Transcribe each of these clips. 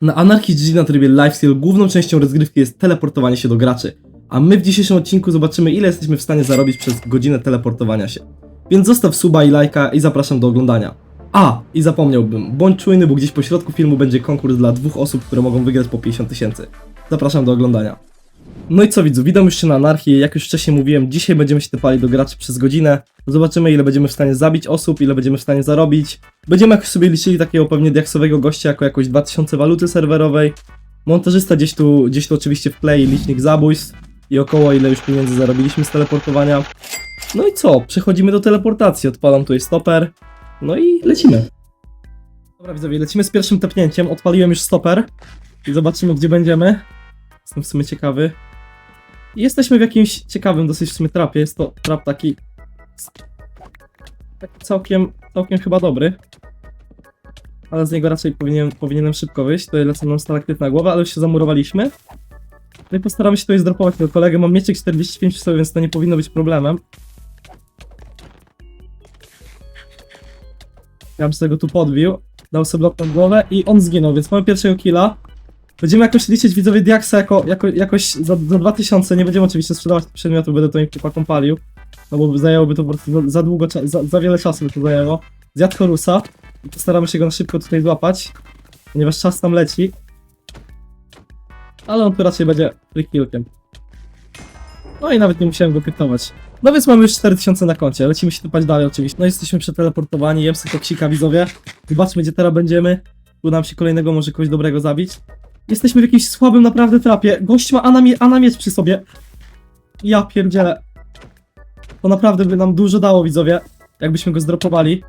Na Anarchy GG na trybie Lifesteal główną częścią rozgrywki jest teleportowanie się do graczy, a my w dzisiejszym odcinku zobaczymy ile jesteśmy w stanie zarobić przez godzinę teleportowania się. Więc zostaw suba i lajka i zapraszam do oglądania. A, i zapomniałbym, bądź czujny, bo gdzieś po środku filmu będzie konkurs dla dwóch osób, które mogą wygrać po 50 tysięcy. Zapraszam do oglądania. No i co widzu, witam się na anarchii, jak już wcześniej mówiłem, dzisiaj będziemy się typali do graczy przez godzinę. Zobaczymy ile będziemy w stanie zabić osób, ile będziemy w stanie zarobić. Będziemy jakoś sobie liczyli takiego pewnie diaksowego gościa jako jakoś 2000 waluty serwerowej. Montażysta gdzieś tu, gdzieś tu oczywiście wklei licznik zabójstw i około ile już pieniędzy zarobiliśmy z teleportowania. No i co, przechodzimy do teleportacji, odpalam tutaj stoper, no i lecimy. Dobra widzowie, lecimy z pierwszym tepnięciem, odpaliłem już stoper i zobaczymy gdzie będziemy. Jestem w sumie ciekawy. Jesteśmy w jakimś ciekawym dosyć w sumie trapie. Jest to trap taki, całkiem, całkiem chyba dobry. Ale z niego raczej powinien, powinienem szybko wyjść. Tutaj lecą nam stalaktyt na głowę, ale już się zamurowaliśmy. No i postaramy się tutaj zdropować tego kolegę. Mam mieczek 45 w sobie, więc to nie powinno być problemem. Ja bym sobie go tu podbił. Dał sobie blok na głowę i on zginął, więc mamy pierwszego killa. Będziemy jakoś liczyć widzowie Diaksa jako, jako, jakoś za, za 2000, nie będziemy oczywiście sprzedawać tych przedmiotów, będę to im chłopakom palił, no bo zajęłoby to po prostu za, za długo, za, za wiele czasu by to zajęło. Zjadł Horusa postaramy się go na szybko tutaj złapać, ponieważ czas tam leci. Ale on tu raczej będzie free killkiem. No i nawet nie musiałem go pytować. No więc mamy już 4000 na koncie, lecimy się typać dalej oczywiście. No jesteśmy przeteleportowani, jem sobie koksika widzowie. Zobaczmy gdzie teraz będziemy. Tu nam się kolejnego może kogoś dobrego zabić. Jesteśmy w jakimś słabym naprawdę trapie. Gość ma anamie, anamiec przy sobie. Ja pierdzielę. To naprawdę by nam dużo dało, widzowie, jakbyśmy go zdropowali.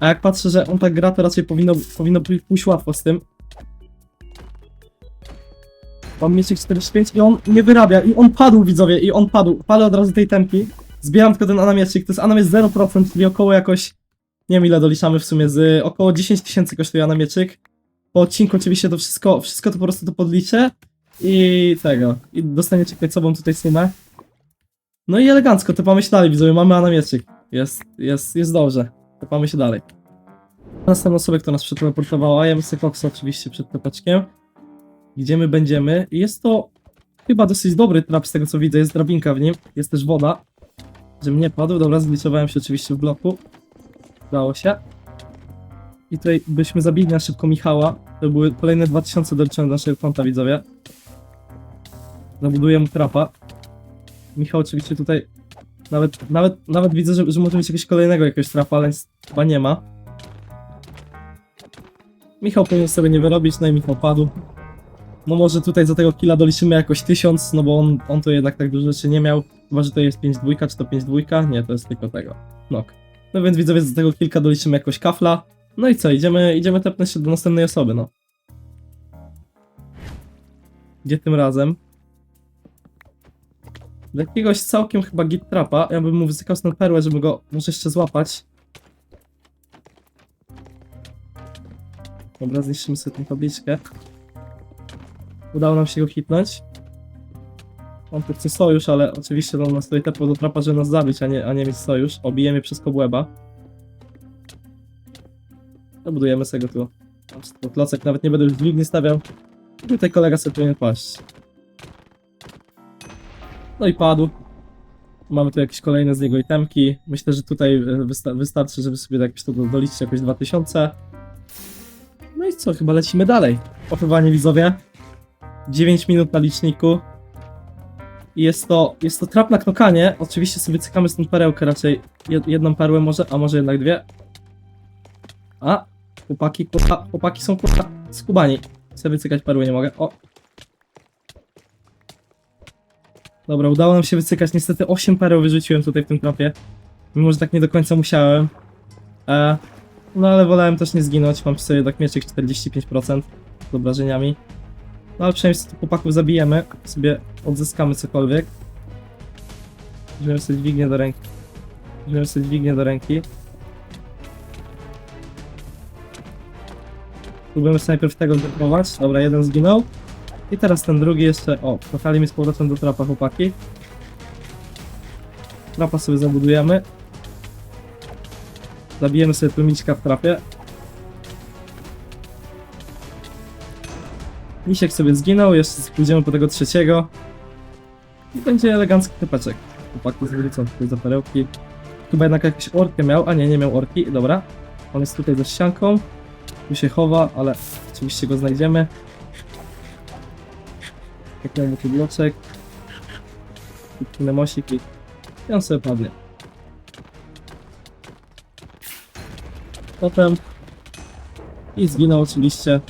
A jak patrzę, że on tak gra, to raczej powinno, powinno pójść łatwo z tym. Mam mieczek 45 i on nie wyrabia. I on padł, widzowie, i on padł. Palę od razu tej temki. Zbieram tylko ten anamiecik. To jest anamiec 0%, czyli około jakoś... Nie wiem ile doliczamy w sumie, z około 10 tysięcy kosztuje anamiecik po odcinku oczywiście to wszystko, wszystko to po prostu to podliczę i tego, i dostaniecie sobą tutaj sumę. No i elegancko, się dalej, widzowie, mamy anamieczyk. Jest, jest, jest dobrze, tepamy się dalej. Następną osobę, która nas przeteleportowała, ja myślę Coxa oczywiście przed tepeczkiem. Gdzie my będziemy? I Jest to chyba dosyć dobry trap z tego co widzę, jest drabinka w nim, jest też woda. Żebym nie padł, dobra, zgliczowałem się oczywiście w bloku. Udało się. I tutaj byśmy zabili na szybko Michała. To były kolejne 2000 doliczone do naszego konta, widzowie. Zabuduję mu trapa. Michał oczywiście tutaj... Nawet, nawet, nawet widzę, że, że może mieć jakiegoś kolejnego jakiegoś trapa, ale chyba nie ma. Michał powinien sobie nie wyrobić, no i Michał padł. No może tutaj za tego killa doliczymy jakoś 1000, no bo on, on to jednak tak dużo rzeczy nie miał. Chyba, że to jest 5 dwójka, czy to 5 dwójka? Nie, to jest tylko tego. Nok. No więc widzowie, za tego kilka doliczymy jakoś kafla. No i co, idziemy, idziemy tepnąć się do następnej osoby, no. Gdzie tym razem? Do jakiegoś całkiem chyba git trapa. Ja bym mu wysykał stąd perłę, żeby go może jeszcze złapać. Dobra, zniszczymy sobie tę tabliczkę. Udało nam się go hitnąć. On tu chce sojusz, ale oczywiście on nas tutaj tepał do trapa, żeby nas zabić, a nie, a nie mieć sojusz. Obijemy przez kobłęba. Dobudujemy sobie go tu. Tu klocek nawet nie będę już dźwigni stawiał. I Tutaj kolega sobie powinien paść. No i padł. Mamy tu jakieś kolejne z niego itemki. Myślę, że tutaj e, wysta wystarczy, żeby sobie jakieś to do- doliczyć jakoś 2000. No i co, chyba lecimy dalej. Opływanie widzowie. 9 minut na liczniku. I jest to, jest to trap na knokanie. Oczywiście sobie cykamy stąd perełkę raczej. Jed jedną perłę może, a może jednak dwie. A, chłopaki, kurwa, chłopaki są kurwa skubani. Sobie wycykać perły nie mogę. O. Dobra, udało nam się wycykać. Niestety 8 pereł wyrzuciłem tutaj w tym trapie. Mimo, że tak nie do końca musiałem. E, no ale wolałem też nie zginąć. Mam przy sobie jednak mieczyk 45% z obrażeniami. No ale przynajmniej sobie chłopaków zabijemy. Sobie odzyskamy cokolwiek. Weźmiemy sobie dźwignię do ręki. Weźmiemy sobie dźwignię do ręki. Próbujemy sobie najpierw tego zdeprować. Dobra, jeden zginął. I teraz ten drugi jeszcze. O, kochali mi z powrotem do trapa chłopaki. Trapa sobie zabudujemy. Zabijemy sobie tłumiczka w trapie. Misiek sobie zginął, jeszcze pójdziemy po tego trzeciego. I będzie elegancki tepeczek. Chłopaki zwrócą tutaj za perełki. Chyba jednak jakąś orkę miał, a nie, nie miał orki, dobra. On jest tutaj za ścianką. Tu się chowa, ale oczywiście go znajdziemy. Miał mu tu bloczek. Kliknę mosik i on sobie padnie. Potem i zginął oczywiście.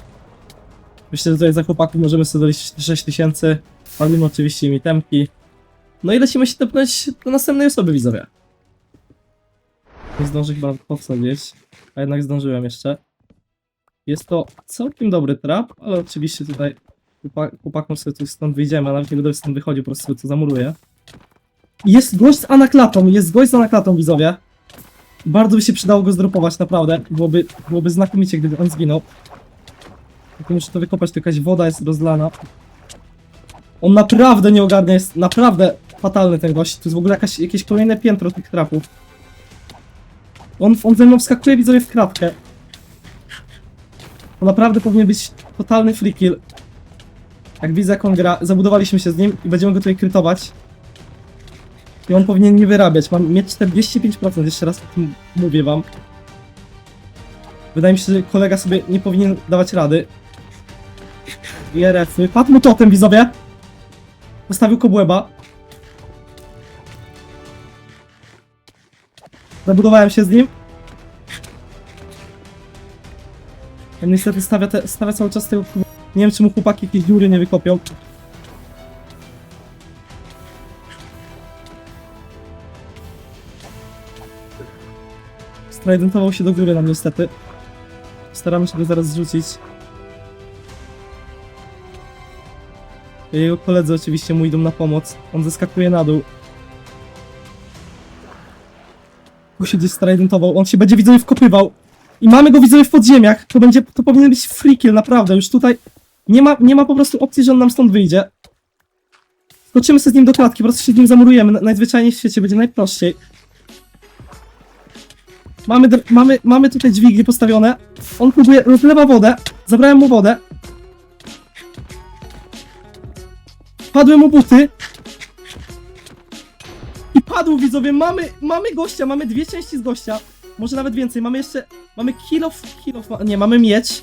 Myślę, że tutaj za chłopaków możemy sobie doliczyć 6000. Palimy oczywiście im itemki. No i lecimy się tepnąć do następnej osoby widzowie. Nie zdążę chyba powstać a jednak zdążyłem jeszcze. Jest to całkiem dobry trap, ale oczywiście tutaj chłopa- chłopakom sobie tu stąd wyjdziemy, a nawet nie będę stąd wychodził, po prostu sobie to zamuruję. Jest gość z anaklatą, jest gość z anaklatą widzowie. Bardzo by się przydało go zdropować, naprawdę. Byłoby, byłoby znakomicie, gdyby on zginął. Tylko muszę to wykopać, to jakaś woda jest rozlana. On naprawdę nie ogarnia, jest naprawdę fatalny ten gość. Tu jest w ogóle jakaś, jakieś kolejne piętro tych trapów. On, on ze mną wskakuje widzowie w kratkę. To naprawdę powinien być totalny free kill. Jak widzę jak on gra, zabudowaliśmy się z nim i będziemy go tutaj krytować. I on powinien nie wyrabiać. Mam mieć 45%, jeszcze raz o tym mówię wam. Wydaje mi się, że kolega sobie nie powinien dawać rady. IRF-y. Padł mu totem, widzowie! Postawił kobłęba. Zabudowałem się z nim. Niestety stawia, te, stawia cały czas tego... Nie wiem, czy mu chłopaki jakieś dziury nie wykopią. Stridentował się do góry nam niestety. Staramy się go zaraz zrzucić. Jego koledzy oczywiście mu idą na pomoc. On zeskakuje na dół. Tu się gdzieś stridentował. On się będzie widzowie wkopywał. I mamy go widzowie w podziemiach. To będzie, to powinien być free kill, naprawdę. Już tutaj nie ma, nie ma po prostu opcji, że on nam stąd wyjdzie. Skoczymy sobie z nim do klatki, po prostu się z nim zamurujemy. Na- Najzwyczajniej w świecie będzie najprościej. Mamy, mamy, mamy tutaj dźwignie postawione. On próbuje, rozlewa wodę. Zabrałem mu wodę. Padły mu buty. I padł widzowie, mamy, mamy gościa, mamy dwie części z gościa. Może nawet więcej, mamy jeszcze, mamy kill of, kill of, nie, mamy miecz.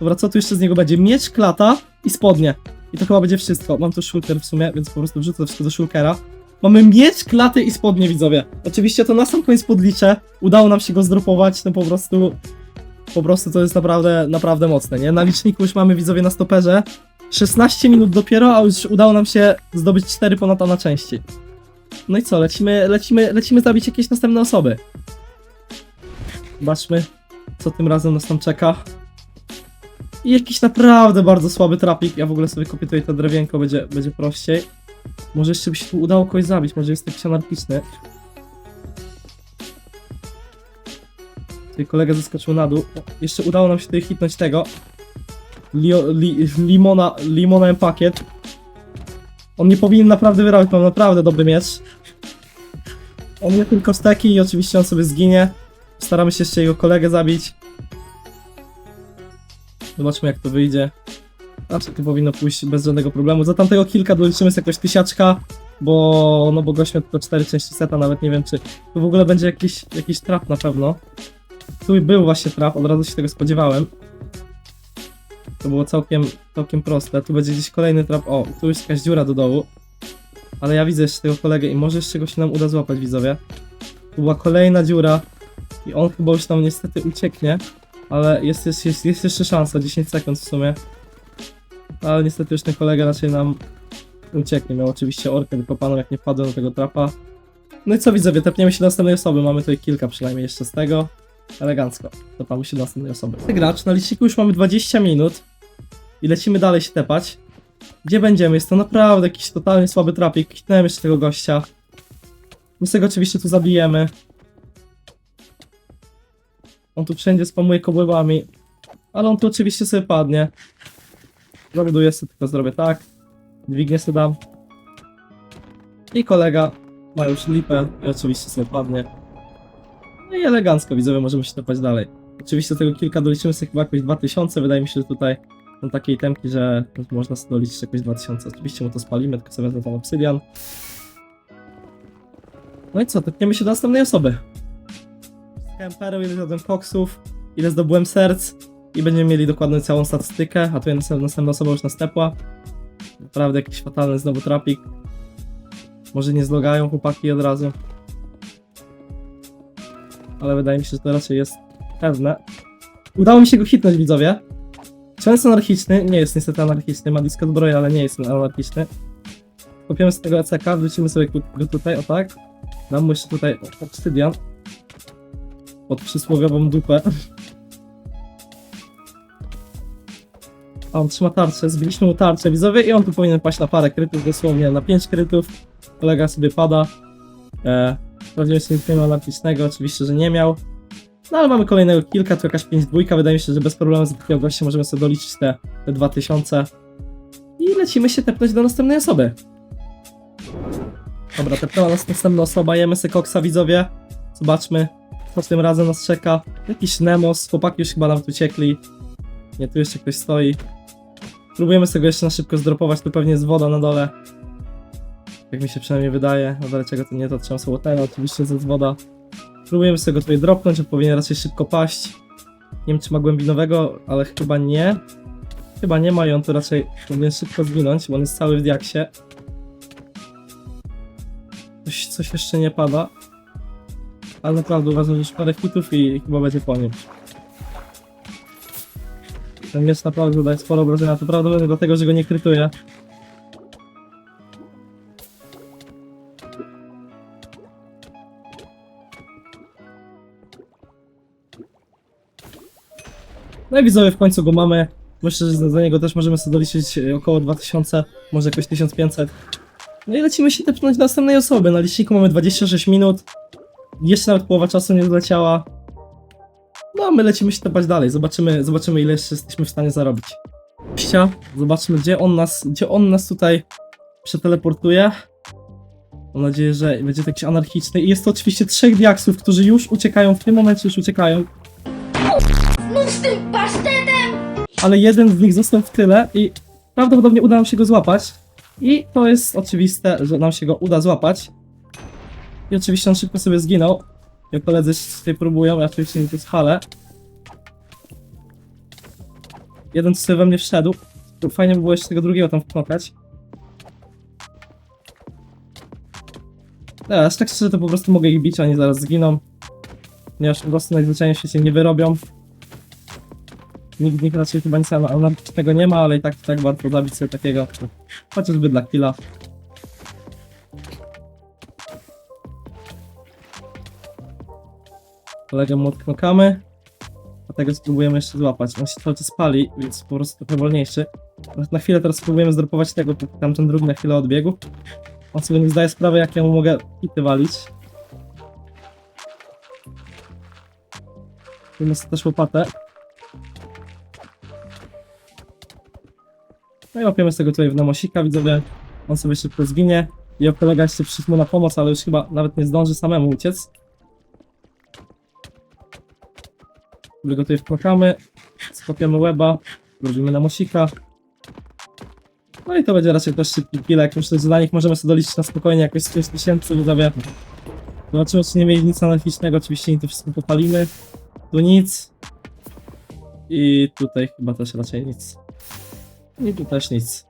Dobra, co tu jeszcze z niego będzie? Miecz, klata i spodnie. I to chyba będzie wszystko. Mam tu shulker w sumie, więc po prostu wrzucę to wszystko do shulkera. Mamy miecz, klaty i spodnie, widzowie. Oczywiście to na sam koniec podliczę. Udało nam się go zdropować, no po prostu... Po prostu to jest naprawdę, naprawdę mocne, nie? Na liczniku już mamy, widzowie, na stoperze 16 minut dopiero, a już udało nam się zdobyć 4 ponad na części. No i co, lecimy, lecimy, lecimy zabić jakieś następne osoby. Zobaczmy, co tym razem nas tam czeka. I jakiś naprawdę bardzo słaby trapik. Ja w ogóle sobie kopię tutaj to drewienko, będzie, będzie prościej. Może jeszcze by się tu udało kogoś zabić, może jest jakiś anarchiczny. Tutaj kolega zeskoczył na dół. O, jeszcze udało nam się tutaj hitnąć tego. Lio, li, limona, limonem pakiet. On nie powinien naprawdę wyrabiać, mam naprawdę dobry miecz. On nie tylko steki i oczywiście on sobie zginie. Staramy się jeszcze jego kolegę zabić. Zobaczmy jak to wyjdzie. Znaczy to powinno pójść bez żadnego problemu. Za tamtego kilka doliczymy sobie jakoś tysiaczka, bo no bo gość miał tylko 4 części seta, nawet nie wiem czy tu w ogóle będzie jakiś, jakiś trap na pewno. Tu był właśnie trap, od razu się tego spodziewałem. To było całkiem, całkiem proste. Tu będzie gdzieś kolejny trap. O, tu jest jakaś dziura do dołu. Ale ja widzę jeszcze tego kolegę i może jeszcze go się nam uda złapać, widzowie. Tu była kolejna dziura i on chyba już tam niestety ucieknie. Ale jest, jest, jest, jest jeszcze szansa, 10 sekund w sumie. Ale niestety już ten kolega raczej nam ucieknie. Miał oczywiście orkę wykopaną, jak nie wpadłem do tego trapa. No i co widzowie, tepniemy się do następnej osoby. Mamy tutaj kilka przynajmniej jeszcze z tego. Elegancko. Tepamy się do następnej osoby. Gracz, na liczniku już mamy 20 minut. I lecimy dalej się tepać. Gdzie będziemy? Jest to naprawdę jakiś totalnie słaby trapik. Hitnąłem jeszcze tego gościa. My sobie go oczywiście tu zabijemy. On tu wszędzie spamuje kobłębami. Ale on tu oczywiście sobie padnie. Zawiaduję sobie, tylko zrobię tak. Dźwignię sobie dam. I kolega ma już lipę i oczywiście sobie padnie. No i elegancko widzowie możemy się tepać dalej. Oczywiście tego kilka doliczymy sobie chyba jakoś 2000. Wydaje mi się, że tutaj Są takie itemki, że można sobie doliczyć jakoś 2000. Oczywiście mu to spalimy, tylko sobie wezmę ten obsydian. No i co, tepniemy się do następnej osoby. Pereł, ile zjadłem koksów, ile zdobyłem serc i będziemy mieli dokładną całą statystykę, a tu jest następna osoba już następła. Naprawdę jakiś fatalny znowu trapik. Może nie zlogają chłopaki od razu. Ale wydaje mi się, że to raczej jest pewne. Udało mi się go hitnąć, widzowie. Czy on jest anarchiczny? Nie jest niestety anarchiczny. Ma disco zbroję, ale nie jest anarchiczny. Kopiemy z tego ECK, wrzucimy sobie go tutaj, o tak. Dam mu jeszcze tutaj obsydian. Pod przysłowiową dupę. A on trzyma tarczę, zbiliśmy mu tarczę widzowie i on tu powinien paść na parę krytów, dosłownie na 5 krytów. Kolega sobie pada. E, Sprawdziłem sobie filmu anarchicznego, oczywiście, że nie miał. No ale mamy kolejnego kilka, tu jakaś 5 dwójka, wydaje mi się, że bez problemu z takiego gościa możemy sobie doliczyć te, te 2000. I lecimy się tepnąć do następnej osoby. Dobra, tepnęła nas następna osoba, jemy sobie koksa widzowie. Zobaczmy, co tym razem nas czeka. Jakiś Nemos, chłopaki już chyba nawet uciekli. Nie, tu jeszcze ktoś stoi. Próbujemy sobie go jeszcze na szybko zdropować, tu pewnie jest woda na dole. Jak mi się przynajmniej wydaje. No dlaczego to nie, to trzeba sobie watera, oczywiście jest woda. Próbujemy sobie go tutaj dropnąć, on powinien raczej szybko paść. Nie wiem czy ma głębinowego, ale chyba nie. Chyba nie ma i on tu raczej powinien szybko zginąć, bo on jest cały w diaksie. Coś, coś jeszcze nie pada. Ale naprawdę uważam, że parę hitów i chyba będzie po nim. Ten miecz naprawdę zadaje sporo obrażenia, to prawdopodobnie dlatego, że go nie krytuje. No i widzowie, w końcu go mamy. Myślę, że za za niego też możemy sobie doliczyć e, około 2000, może jakoś 1500. No i lecimy się tepnąć do następnej osoby. Na liczniku mamy 26 minut. Jeszcze nawet połowa czasu nie zleciała. No a my lecimy się tepać dalej. Zobaczymy, zobaczymy ile jeszcze jesteśmy w stanie zarobić. Ścia, zobaczmy gdzie on nas, gdzie on nas tutaj przeteleportuje. Mam nadzieję, że będzie to jakiś anarchiczny. I jest to oczywiście trzech diaksów, którzy już uciekają, w tym momencie już uciekają. Mów z tym pasztetem! ale jeden z nich został w tyle i prawdopodobnie uda nam się go złapać. I to jest oczywiste, że nam się go uda złapać. I oczywiście on szybko sobie zginął. Jak koledzy tutaj próbują, ja oczywiście nie tu spalę. Jeden sobie we mnie wszedł. Fajnie by było jeszcze tego drugiego tam wknokać. Teraz, tak szczerze, to po prostu mogę ich bić, oni zaraz zginą. Ponieważ po prostu najzwyczajniej świecie nie wyrobią. Nikt nich raczej chyba nic anarchicznego nie ma, ale i tak, tak warto zabić sobie takiego, chociażby dla killa. Kolegę odknokamy, a tego spróbujemy jeszcze złapać. On się cały czas pali, więc po prostu trochę wolniejszy. Na chwilę teraz spróbujemy zdropować tego, tamten drugi na chwilę odbiegł. On sobie nie zdaje sprawy, jak ja mu mogę hity walić. Mamy też łopatę. No i łapiemy sobie go tutaj w namosika, widzowie. On sobie szybko zginie. Jego kolega jeszcze przyszedł mu na pomoc, ale już chyba nawet nie zdąży samemu uciec. My go tutaj wpłakamy, skopiemy łeba, robimy namosika. No i to będzie raczej też szybki killek. Myślę, że dla nich możemy sobie doliczyć na spokojnie jakoś z 5000 widzowie. Zobaczymy, czy nie mieli nic anarchicznego. Oczywiście nie to wszystko popalimy. Tu nic. I tutaj chyba też raczej nic. I tu też nic.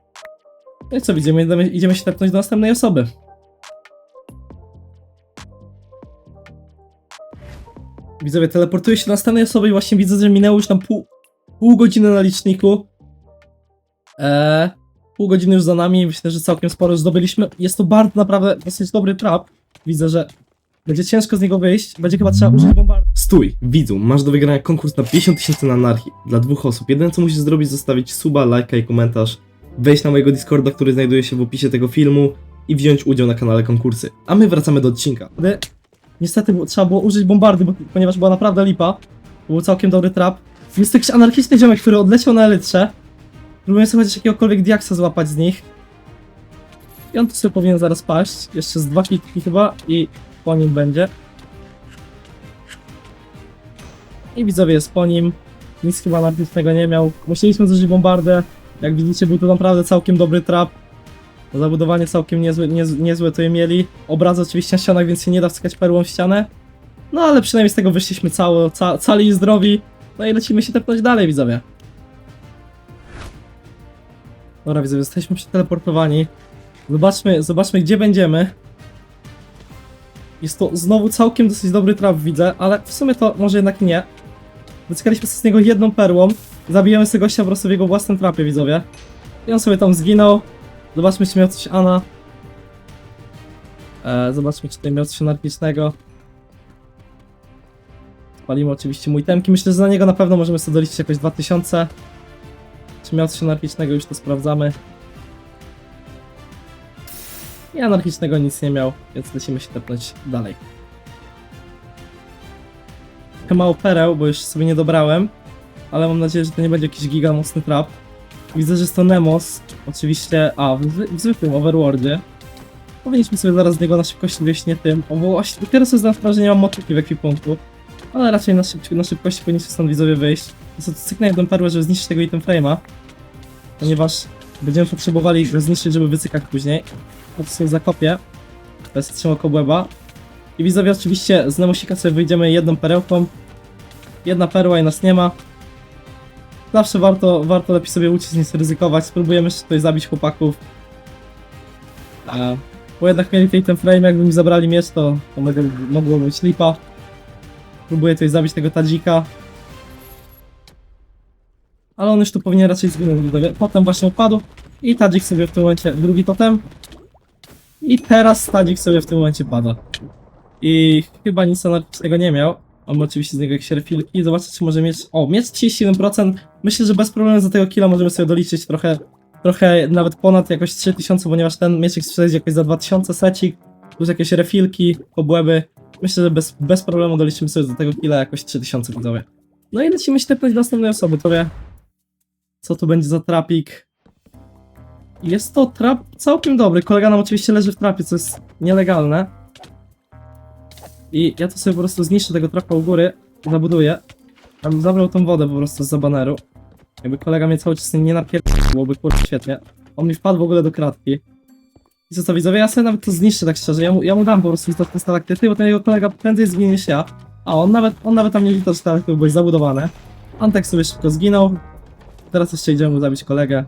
No i co, widzimy, idziemy, idziemy się tepnąć do następnej osoby. Widzowie, teleportuję się do następnej osoby i właśnie widzę, że minęło już tam pół, pół godziny na liczniku. Eee, pół godziny już za nami, myślę, że całkiem sporo już zdobyliśmy. Jest to bardzo naprawdę dosyć dobry trap. Widzę, że będzie ciężko z niego wyjść, będzie chyba trzeba użyć bombardy. Stój, widzu, masz do wygrania konkurs na 50 tysięcy na anarchii dla dwóch osób. Jedyne co musisz zrobić, zostawić suba, lajka i komentarz, wejść na mojego Discorda, który znajduje się w opisie tego filmu i wziąć udział na kanale konkursy. A my wracamy do odcinka. Niestety trzeba było użyć bombardy, bo, ponieważ była naprawdę lipa. Był całkiem dobry trap. Jest jakiś anarchiczny ziomek, który odleciał na elytrze. Próbuję sobie chociaż jakiegokolwiek diaksa złapać z nich. I on tu sobie powinien zaraz paść. Jeszcze z dwa kliki chyba i po nim będzie. I widzowie jest po nim. nic chyba anarchistycznego nie miał. Musieliśmy zużyć bombardę. Jak widzicie, był to naprawdę całkiem dobry trap. Zabudowanie całkiem niezłe, niez, niezłe je mieli. Obraz oczywiście na ścianach, więc się nie da wskać perłą w ścianę. No ale przynajmniej z tego wyszliśmy cało, ca, cali i zdrowi. No i lecimy się tepnąć dalej, widzowie. Dobra, widzowie, jesteśmy przeteleportowani. Zobaczmy, zobaczmy gdzie będziemy. Jest to znowu całkiem dosyć dobry trap, widzę, ale w sumie to może jednak nie. Wyckaliśmy z niego jedną perłą. Zabijemy sobie gościa po prostu w jego własnym trapie, widzowie. I on sobie tam zginął. Zobaczmy, czy miał coś Ana. E, zobaczmy, czy tutaj miał coś anarchicznego. Spalimy oczywiście mój temki. Myślę, że za niego na pewno możemy sobie doliczyć jakoś 2000. Czy miał coś anarchicznego, już to sprawdzamy. I anarchicznego nic nie miał, więc lecimy się tepnąć dalej. Trochę mało pereł, bo już sobie nie dobrałem, ale mam nadzieję, że to nie będzie jakiś giga mocny trap. Widzę, że jest to Nemos, oczywiście, a w, w zwykłym Overworldzie. Powinniśmy sobie zaraz z niego na szybkości wyjść nie tym, o, bo sobie zdałem sprawę, że nie mam motyki w ekwipunku. Ale raczej na, szyb na szybkości powinniśmy stąd widzowie wyjść. To co, cyknę jedną perłę, żeby zniszczyć tego item frame'a. Ponieważ będziemy potrzebowali go zniszczyć, żeby wycykać później. To sobie zakopię. Bez trzymał kobłęba. I widzowie oczywiście z Nemusika sobie wyjdziemy jedną perełką. Jedna perła i nas nie ma. Zawsze warto, warto lepiej sobie uciec niż ryzykować. Spróbujemy jeszcze tutaj zabić chłopaków. E, bo jednak mieli tutaj ten frame, jakby mi zabrali miecz, to, to mogło, mogło być lipa. Próbuję tutaj zabić tego tadzika. Ale on już tu powinien raczej zginąć. Potem właśnie upadł. I tadzik sobie w tym momencie drugi totem. I teraz Tadzik sobie w tym momencie pada. I chyba nic anarchicznego nie miał. Mamy oczywiście z niego jakieś refilki. Zobaczcie, czy może mieć. O, mieć 37%. Myślę, że bez problemu za tego killa możemy sobie doliczyć trochę, trochę nawet ponad jakoś 3000, ponieważ ten mieczek sprzedać jakoś za 2000 secik. Plus jakieś refilki, obłęby. Myślę, że bez, bez problemu doliczymy sobie do tego killa jakoś 3000 widzowie. No i lecimy do następnej osoby, to wie. Co to będzie za trapik? Jest to trap całkiem dobry. Kolega nam oczywiście leży w trapie, co jest nielegalne. I ja tu sobie po prostu zniszczę tego trapa u góry, zabuduję. Bym zabrał tą wodę po prostu z baneru. Jakby kolega mnie cały czas nie napierdał, byłoby kurwa świetnie. On mi wpadł w ogóle do kratki. I co to widzowie, ja sobie nawet to zniszczę tak szczerze. Ja mu, ja mu dam po prostu istotne stalaktyty, bo ten jego kolega prędzej zginie niż ja. A on nawet, on nawet tam nie liczył stalaktytów, bo jest zabudowane. Antek sobie szybko zginął. Teraz jeszcze idziemy mu zabić kolegę.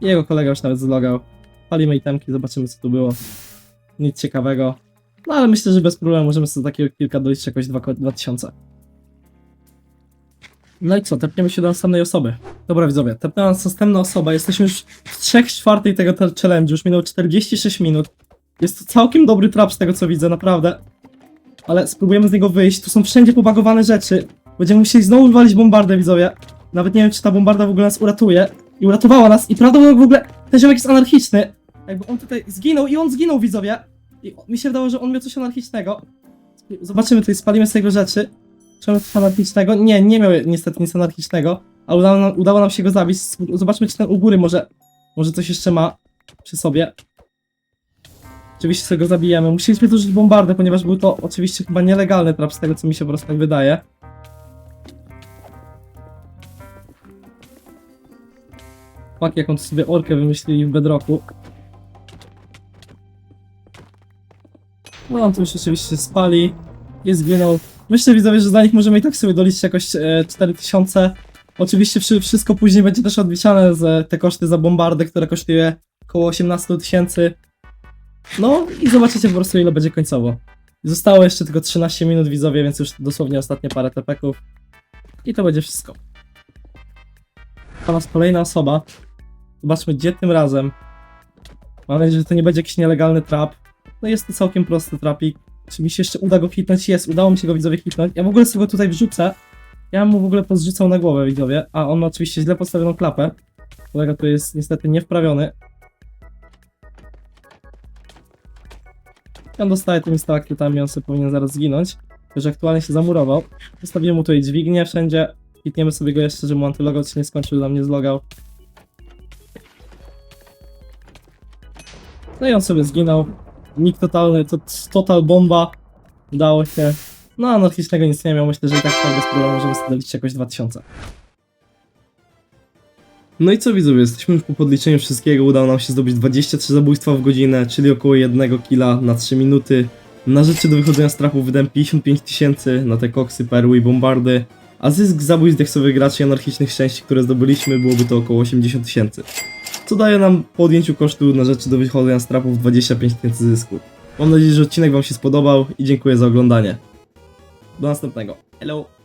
Jego kolega już nawet zlogał. Palimy itemki, zobaczymy co tu było. Nic ciekawego. No ale myślę, że bez problemu możemy sobie takiego kilka doliczyć jakoś 2 2000. No i co, tepniemy się do następnej osoby. Dobra widzowie, tepnęła nas następna osoba. Jesteśmy już w 3 czwartej tego te- challenge, już minęło 46 minut. Jest to całkiem dobry trap z tego co widzę, naprawdę. Ale spróbujemy z niego wyjść. Tu są wszędzie pobagowane rzeczy. Będziemy musieli znowu wywalić bombardę, widzowie. Nawet nie wiem, czy ta bombarda w ogóle nas uratuje. I uratowała nas. I prawdopodobnie w ogóle ten ziomek jest anarchiczny. Jakby on tutaj zginął i on zginął, widzowie. I mi się wydało, że on miał coś anarchicznego. Zobaczymy tutaj, spalimy z jego rzeczy. Czy on coś anarchicznego? Nie, nie miał niestety nic anarchicznego. Ale udało nam, udało nam się go zabić. Zobaczmy, czy ten u góry może, może coś jeszcze ma przy sobie. Oczywiście sobie go zabijemy. Musieliśmy zużyć bombardę, ponieważ był to oczywiście chyba nielegalny trap z tego, co mi się po prostu tak wydaje. Fuck, jaką sobie orkę wymyślili w Bedrocku. No on tu już oczywiście spali. Jest zginął. Myślę widzowie, że za nich możemy i tak sobie doliczyć jakoś e, 4000. Oczywiście wszy- wszystko później będzie też odliczane z te koszty za bombardę, które kosztuje około 18 tysięcy. No i zobaczycie po prostu ile będzie końcowo. Zostało jeszcze tylko 13 minut widzowie, więc już dosłownie ostatnie parę tepeków. I to będzie wszystko. Po nas kolejna osoba. Zobaczmy gdzie tym razem. Mam nadzieję, że to nie będzie jakiś nielegalny trap. No jest to całkiem prosty trapik. Czy mi się jeszcze uda go hitnąć? Jest, udało mi się go widzowie hitnąć. Ja w ogóle sobie go tutaj wrzucę. Ja mu w ogóle pozrzucał na głowę widzowie, a on ma oczywiście źle postawioną klapę. Kolega tu jest niestety niewprawiony. I on dostaje tymi stalaktytami, on sobie powinien zaraz zginąć. Że aktualnie się zamurował. Zostawimy mu tutaj dźwignię wszędzie. Hitniemy sobie go jeszcze, żeby mu antylogout się nie skończył, dla mnie zlogał. No i on sobie zginął. Nick totalny, to total bomba. Udało się. No, anarchicznego nic nie miał, myślę, że i tak tak bez problemu możemy doliczyć jakoś 2000. No i co widzowie, jesteśmy już po podliczeniu wszystkiego, udało nam się zdobyć 23 zabójstwa w godzinę, czyli około 1 killa na 3 minuty. Na rzeczy do wychodzenia z trapu wydałem 55 tysięcy na te koksy, perły i bombardy, a zysk zabójstw deksowych graczy anarchicznych szczęści, które zdobyliśmy, byłoby to około 80 tysięcy. Co daje nam po odjęciu kosztu na rzeczy do wychodzenia z trapów 25 tysięcy zysku. Mam nadzieję, że odcinek Wam się spodobał i dziękuję za oglądanie. Do następnego. Hello!